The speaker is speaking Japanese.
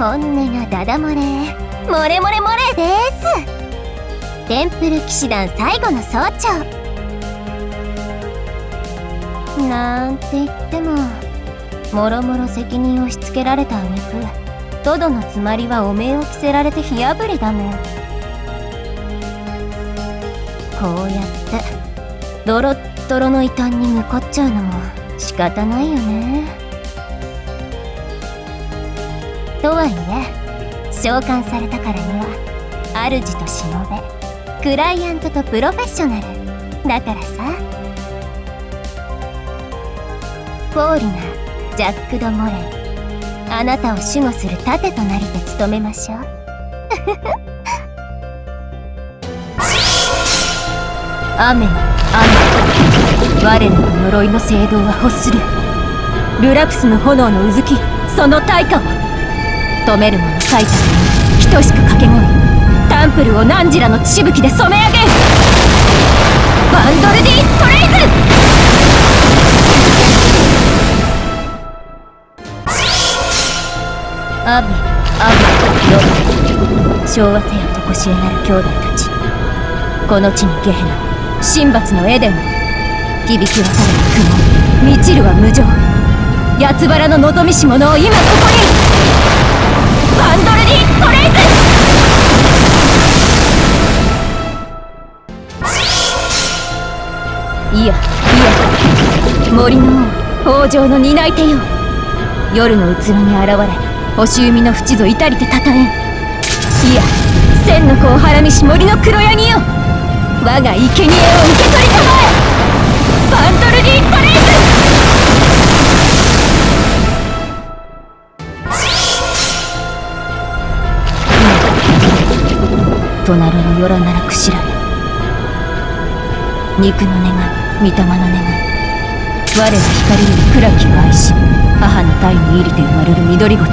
本音がダダ漏れ。漏れ漏れ漏れです。テンプル騎士団最後の総長。なんて言ってももろもろ責任を押し付けられた挙句トドのつまりはお面を着せられて火あぶりだもん。こうやってドロッドロの異端に向こっちゃうのも仕方ないよね。とはいえ召喚されたからには主と忍べクライアントとプロフェッショナル。だからさポーリナジャック・ド・モレンあなたを守護する盾となりて務めましょう。雨雨我の呪いの聖堂は欲する。ルラクスの炎のうずきその対価を止める者最多に等しく掛け声タンプルを汝らの血しぶきで染め上げる。バンドルディ・トレイズ。アビアビヨ昭和せやとこしえなる兄弟たち。この地にゲヘナ神罰のエデン響き渡る雲。満ちるは無情。八つ原の望みし者を今ここに。いやいや。森の王北条の担い手よ。夜のうつろに現れ星海の淵ぞ至りてたたえん。いや千の子をはらみし森の黒ヤギよ。我が生贄を受け取りたまえ。バンドルディ・トレイズ隣のよらならくしらめ肉の願い御霊の願い。我は光より暗きを愛し母の体に入りて生まれる緑ごと